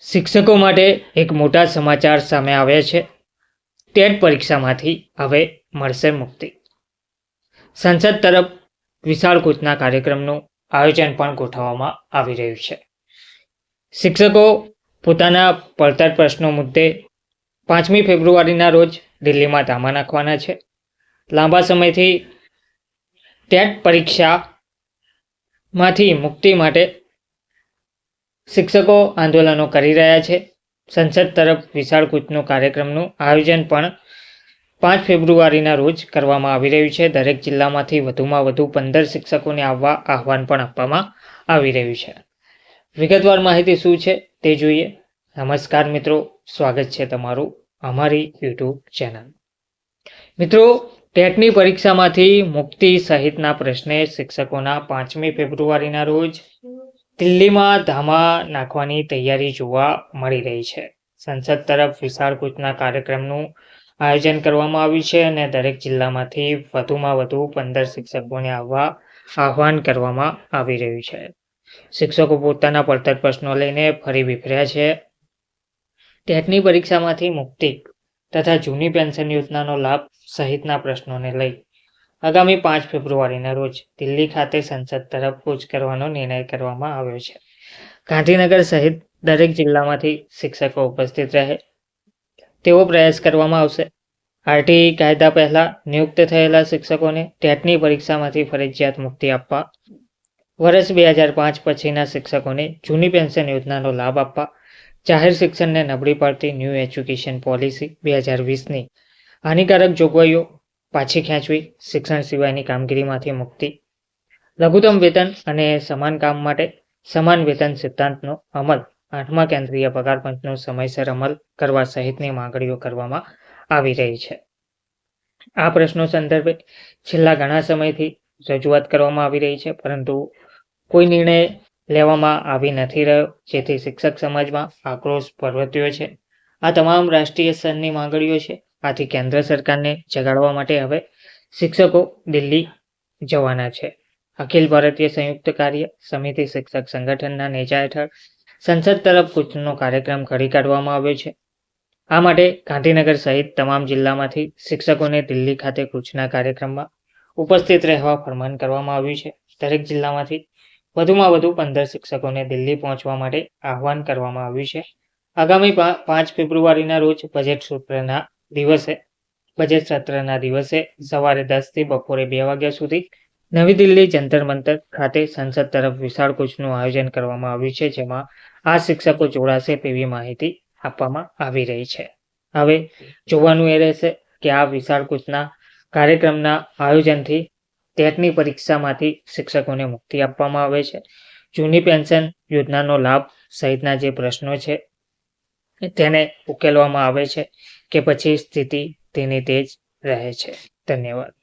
શિક્ષકો માટે એક મોટા સમાચાર સામે આવ્યા છે. ટેટ પરીક્ષામાંથી હવે મળશે મુક્તિ. સંસદ તરફ વિશાળ કૂચના કાર્યક્રમનું આયોજન પણ ગોઠવવામાં આવી રહ્યું છે. શિક્ષકો પોતાના પડતર પ્રશ્નો મુદ્દે પાંચમી ફેબ્રુઆરીના રોજ દિલ્હીમાં ધામા નાખવાના છે. લાંબા સમયથી ટેટ પરીક્ષામાંથી મુક્તિ માટે શિક્ષકો આંદોલનો કરી રહ્યા છે. સંસદ તરફ વિશાળ કૂચનો કાર્યક્રમનું આયોજન પણ પાંચ ફેબ્રુઆરીના રોજ કરવામાં આવી રહ્યું છે. દરેક જિલ્લામાંથી વધુમાં વધુ પંદર શિક્ષકોને આવવા આહવાન પણ આપવામાં આવી રહ્યું છે. વિગતવાર માહિતી શું છે તે જોઈએ. નમસ્કાર મિત્રો. સ્વાગત છે તમારું અમારી યુટ્યુબ ચેનલ. મિત્રો, ટેટની પરીક્ષામાંથી મુક્તિ સહિતના પ્રશ્ને શિક્ષકોના પાંચમી ફેબ્રુઆરીના રોજ દિલ્હીમાં ધામા નાખવાની તૈયારી જોવા મળી રહી છે. સંસદ તરફ વિશાળ કૂચના કાર્યક્રમનું આયોજન કરવામાં આવ્યું છે અને દરેક જિલ્લામાંથી વધુમાં વધુ પંદર શિક્ષકોને આવવા આહવાન કરવામાં આવી રહ્યું છે. શિક્ષકો પોતાના પડતર પ્રશ્નો લઈને ફરી વિફર્યા છે. ટેટની પરીક્ષામાંથી મુક્તિ તથા જૂની પેન્શન યોજનાનો લાભ સહિતના પ્રશ્નોને લઈ આગામી પાંચ ફેબ્રુઆરીના રોજ દિલ્હી ખાતે સંસદ તરફ કૂચ કરવાનો નિર્ણય કરવામાં આવ્યો છે. ગાંધીનગર સહિત દરેક જિલ્લામાંથી શિક્ષકો ઉપસ્થિત રહે. તેવો પ્રયાસ કરવામાં આવશે. આરટી કાયદા પહેલા નિયુક્ત થયેલા શિક્ષકોને ટેટની પરીક્ષામાંથી ફરજિયાત મુક્તિ આપવા. વર્ષ બે હજાર પાંચ પછીના શિક્ષકોને જૂની પેન્શન યોજનાનો લાભ આપવા. જાહેર શિક્ષણને નબળી પડતી ન્યૂ એજ્યુકેશન પોલિસી બે હજાર વીસની. હાનિકારક જોગવાઈઓ પાછી ખેંચવી, શિક્ષણ સિવાયની કામગીરીમાંથી મુક્તિ. લઘુત્તમ વેતન અને સમાન કામ માટે સમાન વેતન સિદ્ધાંતનો અમલ, આઠમા કેન્દ્રીય પગાર પંચનો સમયસર અમલ કરવા સહિતની માંગણીઓ કરવામાં આવી રહી છે. આ પ્રશ્નો સંદર્ભે છેલ્લા ઘણા સમયથી રજૂઆત કરવામાં આવી રહી છે, પરંતુ કોઈ નિર્ણય લેવામાં આવી નથી રહ્યો, જેથી શિક્ષક સમાજમાં આક્રોશ પ્રવર્ત્યો છે. આ તમામ રાષ્ટ્રીય સ્તરની માંગણીઓ છે. આથી કેન્દ્ર સરકારને જગાડવા માટે હવે શિક્ષકો દિલ્હી જવાના છે. અખિલ ભારતીય સંયુક્ત કાર્ય સમિતિ શિક્ષક સંગઠનના નેજા હેઠળ સંસદ તરફ કૂચનો કાર્યક્રમ ઘડી કાઢવામાં આવ્યો છે. આ માટે ગાંધીનગર સહિત તમામ જિલ્લામાંથી શિક્ષકોને દિલ્હી ખાતે કૂચના કાર્યક્રમમાં ઉપસ્થિત રહેવા ફરમાન કરવામાં આવ્યું છે. દરેક જિલ્લામાંથી વધુમાં વધુ પંદર શિક્ષકોને દિલ્હી પહોંચવા માટે આહવાન કરવામાં આવ્યું છે. આગામી પાંચ ફેબ્રુઆરીના રોજ બજેટ સત્રના દિવસે, બજેટ સત્રના દિવસે સવારે દસથી બપોરે બે વાગ્યા સુધી નવી દિલ્હી જંતર મંતર ખાતે સંસદ તરફ વિશાળ કૂચનું આયોજન કરવામાં આવ્યું છે, જેમાં આ શિક્ષકો જોડાશે તેવી માહિતી આપવામાં આવી રહી છે. હવે જોવાનું એ રહેશે કે આ વિશાળ કૂચના કાર્યક્રમના આયોજનથી ટેટની પરીક્ષામાંથી શિક્ષકોને મુક્તિ આપવામાં આવે છે. જૂની પેન્શન યોજનાનો લાભ સહિતના જે પ્રશ્નો છે, તેને ઉકેલવામાં આવે છે. કે પછી સ્થિતિ તેની તે જ રહે છે. ધન્યવાદ.